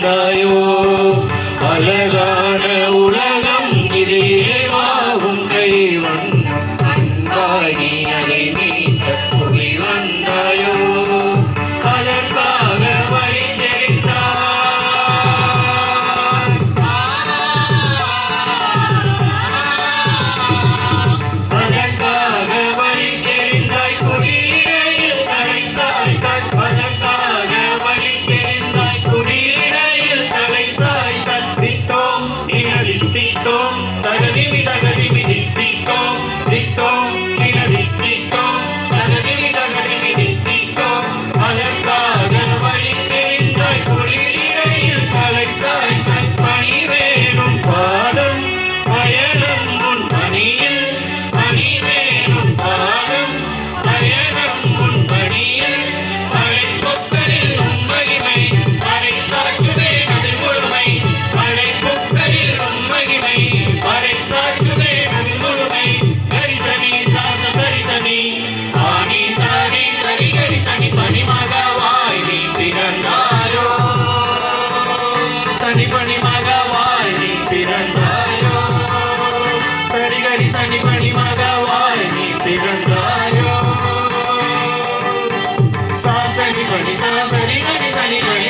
Dayo sani pani maga vai ni pirandayo sari gari sani pani maga vai ni pirandayo sani pani sa sari sani pani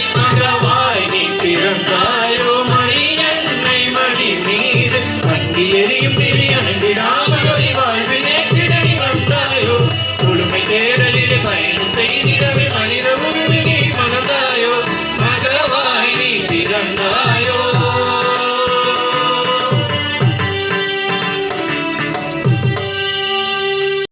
மீறி அணைந்திடாமல் ஒளி வாழ்வினே